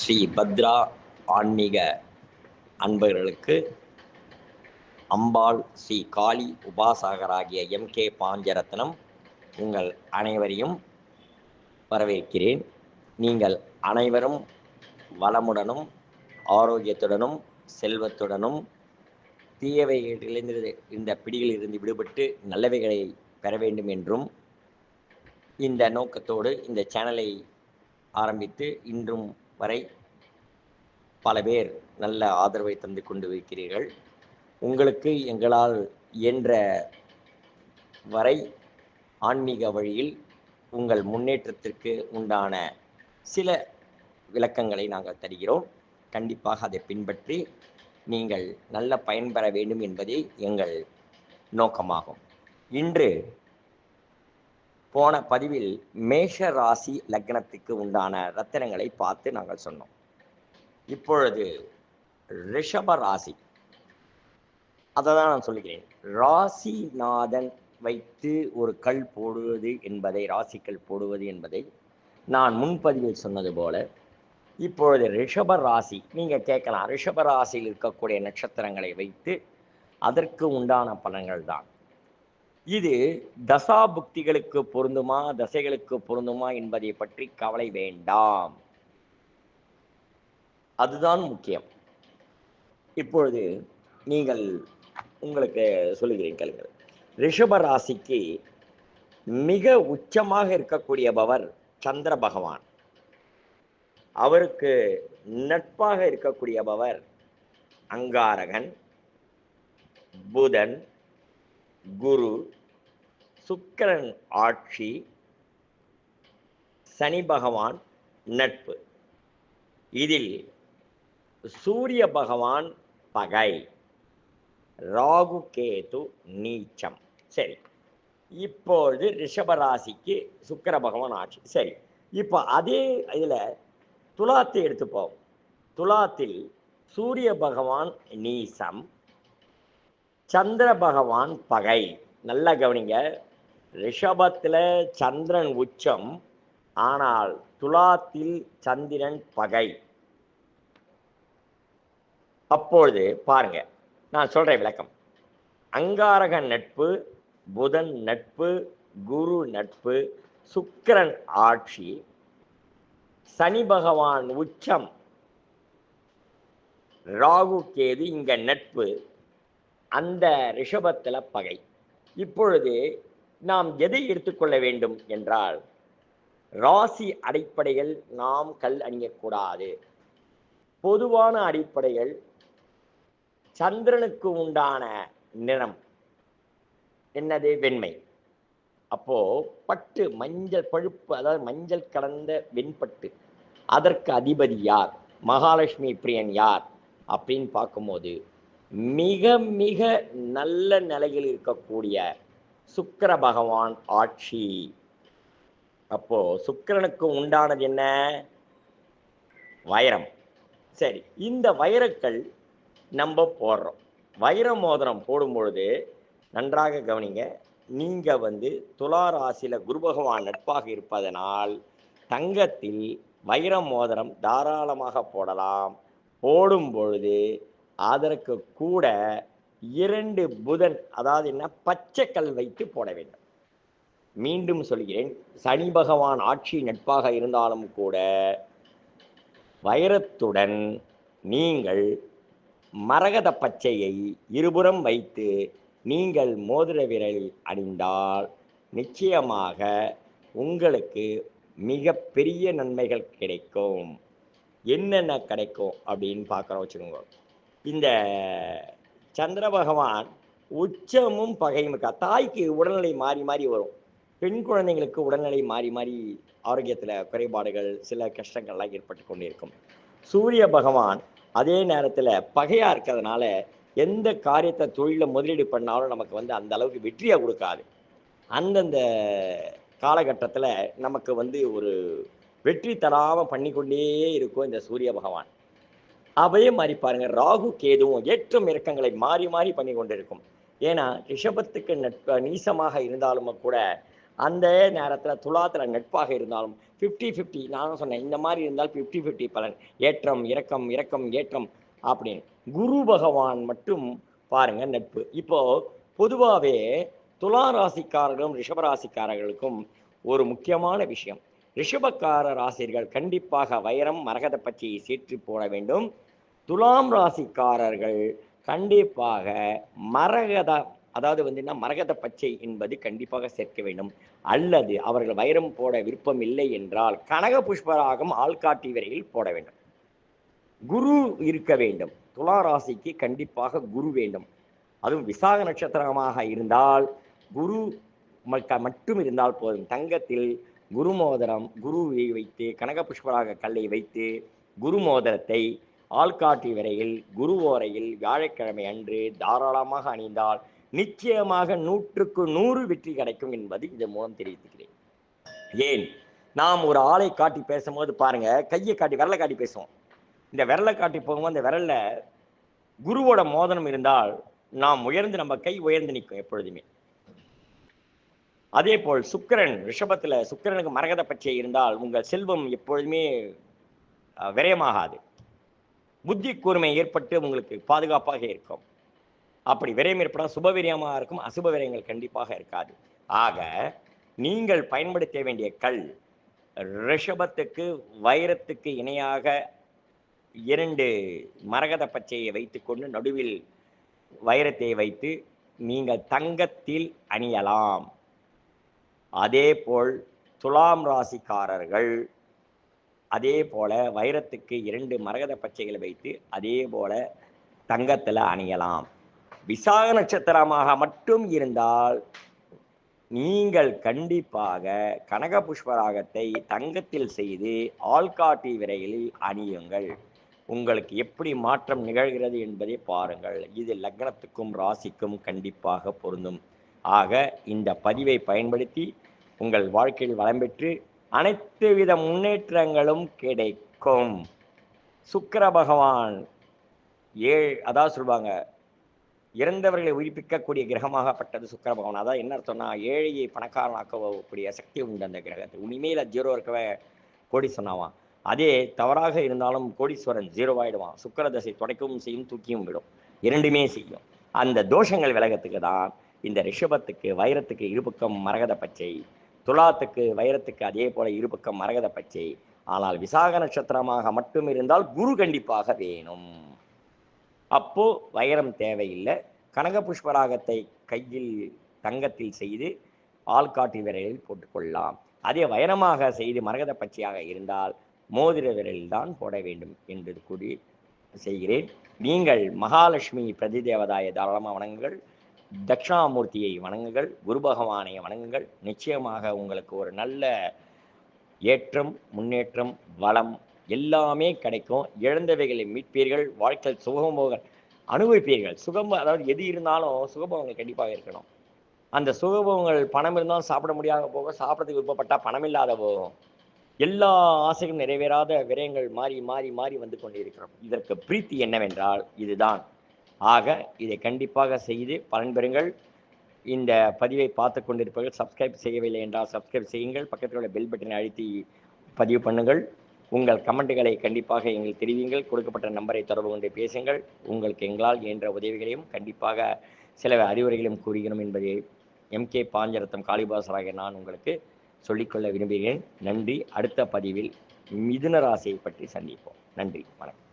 ஸ்ரீ பத்ரா ஆன்மீக அன்பர்களுக்கு அம்பாள் ஸ்ரீ காளி உபாசகராகிய எம் கே பாஞ்சரத்னம் உங்கள் அனைவரையும் வரவேற்கிறேன். நீங்கள் அனைவரும் வளமுடனும் ஆரோக்கியத்துடனும் செல்வத்துடனும் தீயவைகளிலிருந்து இந்த பிடிகளிலிருந்து விடுபட்டு நல்லவைகளை பெற வேண்டும் என்றும் இந்த நோக்கத்தோடு இந்த சேனலை ஆரம்பித்து இன்றும் வரை பல பேர் நல்ல ஆதரவை தந்து கொண்டு இருக்கிறீர்கள். உங்களுக்கு எங்களால் இயன்ற வரை ஆன்மீக வழியில் உங்கள் முன்னேற்றத்திற்கு உண்டான சில விளக்கங்களை நாங்கள் தருகிறோம். கண்டிப்பாக அதை பின்பற்றி நீங்கள் நல்ல பயன்பெற வேண்டும் என்பதே எங்கள் நோக்கமாகும். இன்று போன பதிவில் மேஷ ராசி லக்னத்துக்கு உண்டான ரத்தினங்களை பார்த்து நாங்கள் சொன்னோம். இப்பொழுது ரிஷப ராசி. அதை தான் நான் சொல்லுகிறேன். ராசிநாதன் வைத்து ஒரு கல் போடுவது என்பதை ராசிக்கல் போடுவது என்பதை நான் முன்பதிவில் சொன்னது போல இப்பொழுது ரிஷப ராசி நீங்கள் கேட்கலாம் ரிஷப ராசியில் இருக்கக்கூடிய நட்சத்திரங்களை வைத்து அதற்கு உண்டான பலன்கள் தான். இது தசா புக்திகளுக்கு பொருந்துமா தசைகளுக்கு பொருந்துமா என்பதை பற்றி கவலை வேண்டாம். அதுதான் முக்கியம். இப்பொழுது நீங்கள் உங்களுக்கு சொல்லுகிறேன் கேளுங்கள். ரிஷப ராசிக்கு மிக உச்சமாக இருக்கக்கூடியபவர் சந்திர பகவான். அவருக்கு நட்பாக இருக்கக்கூடியபவர் அங்காரகன் புதன் குரு சுக்கிரன் ஆட்சி சனி பகவான் நட்பு. இதில் சூரிய பகவான் பகை ராகு கேது நீச்சம். சரி. இப்பொழுது ரிஷபராசிக்கு சுக்கர பகவான் ஆட்சி. சரி. இப்போ அதே இதில் துலாத்தை எடுத்துப்போம். துலாத்தில் சூரிய பகவான் நீசம் சந்திர பகவான் பகை. நல்லா கவனிங்க. ரிஷபத்தில் சந்திரன் உச்சம். ஆனால் துலாத்தில் சந்திரன் பகை. அப்பொழுது பாருங்க நான் சொல்கிறேன் விளக்கம். அங்காரக நட்பு புதன் நட்பு குரு நட்பு சுக்கிரன் ஆட்சி சனி பகவான் உச்சம் ராகு கேது இங்க நட்பு. அந்த ரிஷபத்தில் பகை. இப்பொழுது நாம் எதை எடுத்துக்கொள்ள வேண்டும் என்றால் ராசி அடிப்படைகள் நாம் கல் அணியக்கூடாது பொதுவான அடிப்படைகள் சந்திரனுக்கு உண்டான நிறம் என்னது? வெண்மை. அப்போ பட்டு மஞ்சள் பழுப்பு அதாவது மஞ்சள் கலந்த வெண்பட்டு அதற்கு அதிபதி யார்? மகாலட்சுமி பிரியன் யார்? அப்படின்னு பார்க்கும்போது மிக மிக நல்ல நிலையில் இருக்கக்கூடிய சுக்கர பகவான் ஆட்சி. அப்போ சுக்கிரனுக்கு உண்டானது என்ன? வைரம். சரி இந்த வைரக்கள் நம்ம போடுறோம். வைர மோதிரம் போடும் பொழுது நன்றாக கவனிங்க நீங்க வந்து துலா ராசியில குரு பகவான் நட்பாக இருப்பதனால் தங்கத்தில் வைர மோதிரம் தாராளமாக போடலாம். போடும் பொழுது அதற்கு கூட இரண்டு புதன் அதாவது என்ன பச்சை கல் வைத்து போட வேண்டும். மீண்டும் சொல்கிறேன் சனி பகவான் ஆட்சி நட்பாக இருந்தாலும் கூட வைரத்துடன் நீங்கள் மரகத பச்சையை இருபுறம் வைத்து நீங்கள் மோதிர விரலில் அணிந்தால் நிச்சயமாக உங்களுக்கு மிக பெரிய நன்மைகள் கிடைக்கும். என்னென்ன கிடைக்கும் அப்படின்னு பார்க்குறோம் வச்சுக்கோங்க. இந்த சந்திர பகவான் உச்சமும் பகையும் இருக்கா? தாய்க்கு உடல்நிலை மாறி மாறி வரும். பெண் குழந்தைங்களுக்கு உடல்நிலை மாறி மாறி ஆரோக்கியத்தில் குறைபாடுகள் சில கஷ்டங்கள்லாம் ஏற்பட்டு கொண்டு இருக்கும் சூரிய பகவான் அதே நேரத்தில் பகையாக இருக்கிறதுனால எந்த காரியத்தை தொழிலில் முதலீடு பண்ணாலும் நமக்கு வந்து அந்த அளவுக்கு வெற்றியை கொடுக்காது. அந்தந்த காலகட்டத்தில் நமக்கு வந்து ஒரு வெற்றி தராமல் பண்ணிக்கொண்டே இருக்கும் இந்த சூரிய பகவான். அவையே மாதிரி பாருங்க. ராகு கேதுவும் ஏற்றம் இறக்கங்களை மாறி மாறி பண்ணி கொண்டிருக்கும். ஏன்னா ரிஷபத்துக்கு நட்ப நீசமாக இருந்தாலும் கூட அந்த நேரத்தில் துலாத்தில் நட்பாக இருந்தாலும் ஃபிஃப்டி ஃபிஃப்டி நானும் சொன்னேன் இந்த மாதிரி இருந்தால் ஃபிஃப்டி ஃபிஃப்டி பலன். ஏற்றம் இறக்கம் இறக்கம் ஏற்றம் அப்படின்னு. குரு பகவான் மட்டும் பாருங்க நட்பு. இப்போ பொதுவாகவே துலா ராசிக்காரர்களும் ரிஷபராசிக்காரர்களுக்கும் ஒரு முக்கியமான விஷயம். ரிஷபக்கார ராசிகள் கண்டிப்பாக வைரம் மரகத பச்சையை சீற்றி போட வேண்டும். துலாம் ராசிக்காரர்கள் கண்டிப்பாக மரகத அதாவது வந்து மரகத பச்சை என்பது கண்டிப்பாக சேர்க்க வேண்டும். அல்லது அவர்கள் வைரம் போட விருப்பம் இல்லை என்றால் கனக புஷ்பராகம் ஆள்காட்டி வரையில் போட வேண்டும். குரு இருக்க வேண்டும். துலா ராசிக்கு கண்டிப்பாக குரு வேண்டும். அதுவும் விசாக நட்சத்திரமாக இருந்தால் குரு மட்டும் இருந்தால் போதும். தங்கத்தில் குரு மோதிரம் குருவை வைத்து கனக புஷ்பராக கல்லை வைத்து குரு மோதிரத்தை ஆள்காட்டி வரையில் குரு ஓரையில் வியாழக்கிழமை அன்று தாராளமாக அணிந்தால் நிச்சயமாக நூற்றுக்கு நூறு வெற்றி கிடைக்கும் என்பது இதன் மூலம் தெரிவித்துக்கிறேன். ஏன்? நாம் ஒரு ஆளை காட்டி பேசும்போது பாருங்க கையை காட்டி விரலை காட்டி பேசுவோம். இந்த விரலை காட்டி போகும்போது அந்த விரல்ல குருவோட மோதனம் இருந்தால் நாம் உயர்ந்து நம்ம கை உயர்ந்து நிற்கும் எப்பொழுதுமே. அதே போல் சுக்கிரன் ரிஷபத்தில் சுக்கிரனுக்கு மரகத பச்சை இருந்தால் உங்கள் செல்வம் எப்பொழுதுமே விரயமாகாது. புத்தி கூர்மை ஏற்பட்டு உங்களுக்கு பாதுகாப்பாக இருக்கும். அப்படி விரயம் ஏற்படால் சுபவிரியமாக இருக்கும் அசுப விரயங்கள் கண்டிப்பாக இருக்காது. ஆக நீங்கள் பயன்படுத்த வேண்டிய கல் ரிஷபத்துக்கு வைரத்துக்கு இணையாக இரண்டு மரகத பச்சையை வைத்துக்கொண்டு நடுவில் வைரத்தை வைத்து நீங்கள் தங்கத்தில் அணியலாம். அதேபோல் துலாம் ராசிக்காரர்கள் அதே போல வைரத்துக்கு இரண்டு மரகத பச்சைகளை வைத்து அதே போல தங்கத்தில் அணியலாம். விசாக நட்சத்திரமாக மட்டும் இருந்தால் நீங்கள் கண்டிப்பாக கனக புஷ்பராகத்தை தங்கத்தில் செய்து ஆள்காட்டி விரையில் அணியுங்கள். உங்களுக்கு எப்படி மாற்றம் நிகழ்கிறது என்பதை பாருங்கள். இது லக்னத்துக்கும் ராசிக்கும் கண்டிப்பாக பொருந்தும். ஆக இந்த பதிவை பயன்படுத்தி உங்கள் வாழ்க்கையில் வளம் பெற்று அனைத்து வித முன்னேற்றங்களும் கிடைக்கும். சுக்கிர பகவான் ஏழ் அதான் சொல்லுவாங்க இறந்தவர்களை உயிர்ப்பிக்கக்கூடிய கிரகமாகப்பட்டது சுக்கர பகவான். அதான் என்ன அர்த்தம்னா ஏழையை பணக்காரனாக்கக்கூடிய சக்தி உண்டு அந்த கிரகத்துக்கு உண்மையில ஜீரோ இருக்கவே கோடி சொன்னாவான் அதே தவறாக இருந்தாலும் கோடீஸ்வரன் ஜீரோ ஆயிடுவான். சுக்கிர தசை துடைக்கவும் செய்யும் தூக்கியும் விடும். இரண்டுமே செய்யும். அந்த தோஷங்கள் விலகத்துக்கு தான் இந்த ரிஷபத்துக்கு வைரத்துக்கு இருபக்கம் மரகத பச்சை துலாத்துக்கு வைரத்துக்கு அதே போல இருபக்கம் மரகத பச்சை. ஆனால் விசாக நட்சத்திரமாக மட்டும் இருந்தால் குரு கண்டிப்பாக வேணும். அப்போ வைரம் தேவையில்லை. கனக புஷ்பராகத்தை கையில் தங்கத்தில் செய்து ஆள்காட்டி விரலில் போட்டுக்கொள்ளலாம். அதே வைரமாக செய்து மரகத பச்சையாக இருந்தால் மோதிர விரலில் தான் போட வேண்டும் என்று கூறி செய்கிறேன். நீங்கள் மகாலட்சுமி பிரதி தேவதாய தாராளமாக வணங்குங்கள். தட்சிணாமூர்த்தியை வணங்குங்கள் குரு பகவானை வணங்குங்கள். நிச்சயமாக உங்களுக்கு ஒரு நல்ல ஏற்றம் முன்னேற்றம் வளம் எல்லாமே கிடைக்கும். இழந்தவைகளை மீட்பீர்கள் வாழ்க்கையில் சுகபோக அனுபவிப்பீர்கள். சுகம் அதாவது எது இருந்தாலும் சுகபோகங்கள் கண்டிப்பாக இருக்கணும். அந்த சுகபோகங்கள் பணம் இருந்தாலும் சாப்பிட முடியாத போக சாப்பிட்றதுக்கு விருப்பப்பட்டால் பணம் இல்லாத போகும். எல்லா ஆசைகளும் நிறைவேறாத விரயங்கள் மாறி மாறி மாறி வந்து கொண்டிருக்கிறோம். இதற்கு பிரீத்தி என்னவென்றால் இதுதான். ஆக இதை கண்டிப்பாக செய்து பலன் பெறுங்கள். இந்த பதிவை பார்த்து கொண்டிருப்பவர்கள் சப்ஸ்கிரைப் செய்யவில்லை என்றால் சப்ஸ்கிரைப் செய்யுங்கள். பக்கத்தில் உள்ள பெல் பட்டனை அழுத்தி பதிவு பண்ணுங்கள். உங்கள் கமெண்ட்டுகளை கண்டிப்பாக எங்களுக்கு தெரிவிங்கள். கொடுக்கப்பட்ட நம்பரை தொடர்பு கொண்டு பேசுங்கள். உங்களுக்கு எங்களால் இயன்ற உதவிகளையும் கண்டிப்பாக சில அறிவுரைகளையும் கூறுகிறோம் என்பதை எம்கே பாஞ்சரத்தம் காளிபாசராக நான் உங்களுக்கு சொல்லிக்கொள்ள விரும்புகிறேன். நன்றி. அடுத்த பதிவில் மிதுன ராசியை பற்றி சந்திப்போம். நன்றி. வணக்கம்.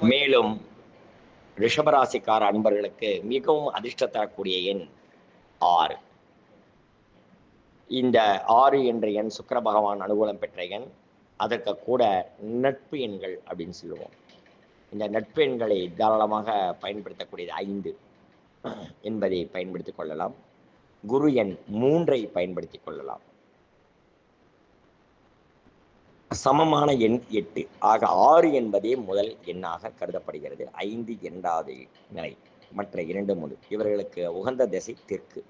மேலும் ரிஷபராசிக்கார அன்பர்களுக்கு மிகவும் அதிர்ஷ்ட தரக்கூடிய எண் ஆறு. இந்த ஆறு என்ற எண் சுக்கர பகவான் அனுகூலம் பெற்ற எண். அதற்கு கூட நட்பு எண்கள் அப்படின்னு சொல்லுவோம். இந்த நட்பு எண்களை தாராளமாக பயன்படுத்தக்கூடியது ஐந்து என்பதை பயன்படுத்திக் கொள்ளலாம். குரு எண் மூன்றை பயன்படுத்திக் கொள்ளலாம். சமமான எண் எட்டு. ஆக ஆறு என்பதே முதல் எண்ணாக கருதப்படுகிறது. ஐந்து இரண்டாவது நிலை. மற்ற இரண்டு முழு. இவர்களுக்கு உகந்த திசை தெற்கு.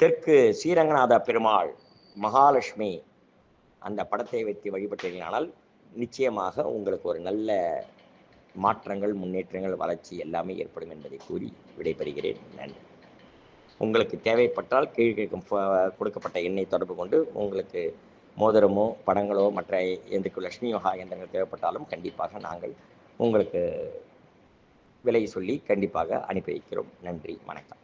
தெற்கு ஸ்ரீரங்கநாத பெருமாள் மகாலட்சுமி அந்த படத்தை வைத்து வழிபட்டீர்களானால் நிச்சயமாக உங்களுக்கு ஒரு நல்ல மாற்றங்கள் முன்னேற்றங்கள் வளர்ச்சி எல்லாமே ஏற்படும் என்பதை கூறி விடைபெறுகிறேன். நன்றி. உங்களுக்கு தேவைப்பட்டால் கீழ்கேட்கும் கொடுக்கப்பட்ட எண்ணை தொடர்பு கொண்டு உங்களுக்கு மோதிரமோ படங்களோ மற்ற எந்தக்கு லட்சுமி யோகா எந்திரங்கள் தேவைப்பட்டாலும் கண்டிப்பாக நாங்கள் உங்களுக்கு விலை சொல்லி கண்டிப்பாக அனுப்பி வைக்கிறோம். நன்றி வணக்கம்.